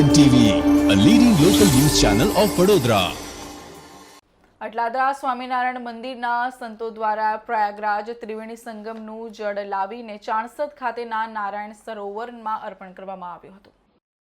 N TV a leading local news channel of Vadodara Atladara Swaminarayan મંદિરના સંતો દ્વારા પ્રયાગરાજ ત્રિવેણી સંગમનું જળ લાવીને ચાણસદ ખાતેના નારાયણ સરોવરમાં અર્પણ કરવામાં આવ્યું હતું.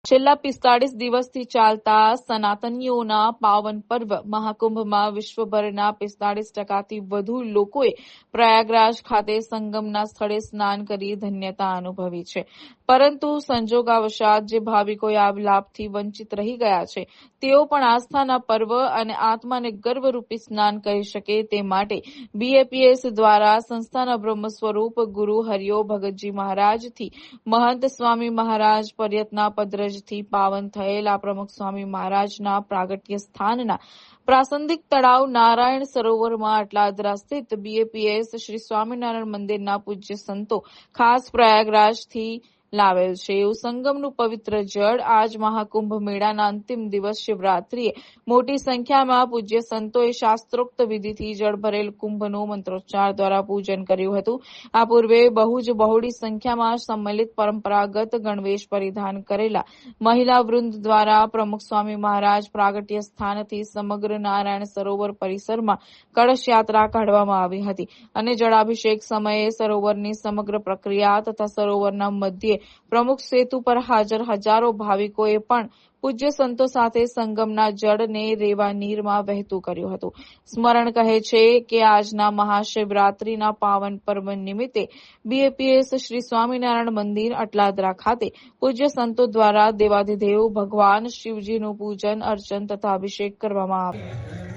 છેલ્લા પિસ્તાળીસ દિવસથી ચાલતા સનાતનીઓના પાવન પર્વ મહાકુંભમાં વિશ્વભરના પિસ્તાળીસ ટકાથી વધુ લોકોએ પ્રયાગરાજ ખાતે સંગમના સ્થળે સ્નાન કરી ધન્યતા અનુભવી છે. પરંતુ સંજોગાવશાત જે ભાવિકોએ આ લાભથી વંચિત રહી ગયા છે, તેઓ પણ આસ્થાના પર્વ અને આત્માને ગર્વરૂપી સ્નાન કરી શકે તે માટે બીએપીએસ દ્વારા સંસ્થાના બ્રહ્મ સ્વરૂપ ગુરુ હરિયો ભગતજી મહારાજથી મહંત સ્વામી મહારાજ પર્યટના પદ્રજથી પાવન થયેલા પ્રમુખ સ્વામી મહારાજના પ્રાગટ્ય સ્થાનના પ્રાસંગિક તળાવ નારાયણ સરોવરમાં આટલાદરા સ્થિત બીએપીએસ શ્રી સ્વામિનારાયણ મંદિરના પૂજ્ય સંતો ખાસ પ્રયાગરાજથી લાવેલ છે. એવું સંગમનું પવિત્ર જળ આજ મહાકુંભ મેળાના અંતિમ દિવસ શિવરાત્રીએ મોટી સંખ્યામાં પૂજ્ય સંતોએ શાસ્ત્રોક્ત વિધિથી જળ ભરેલ કુંભનું મંત્રોચ્ચાર દ્વારા પૂજન કર્યું હતું. આ પૂર્વે બહુ જ બહોળી સંખ્યામાં સંમેલિત પરંપરાગત ગણવેશ પરિધાન કરેલા મહિલા વૃંદ દ્વારા પ્રમુખ સ્વામી મહારાજ પ્રાગટ્ય સ્થાનથી સમગ્ર નારાયણ સરોવર પરિસરમાં કળશ યાત્રા કાઢવામાં આવી હતી અને જળાભિષેક સમયે સરોવરની સમગ્ર પ્રક્રિયા તથા સરોવરના મધ્યે પ્રમુખ સેતુ પર હાજર હજારો ભાવિકોએ પણ પૂજ્ય સંતો સાથે સંગમના જળને રેવા નીરમાં વહેતું કર્યું હતું. સ્મરણ કહે છે કે આજના મહાશિવરાત્રીના પાવન પર્વ નિમિત્તે બીએપીએસ શ્રી સ્વામિનારાયણ મંદિર અટલાદરા ખાતે પૂજ્ય સંતો દ્વારા દેવાધિદેવ ભગવાન શિવજીનું પૂજન, અર્ચન તથા અભિષેક કરવામાં આવ્યો.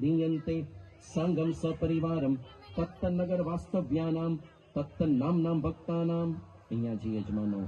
દીયંતે સંગમ સપરિવારમ તત્તનગર વાસ્તવ્યાનામ તત્તન નામનામ ભક્તાનામ અહીંયા જે યજમાનો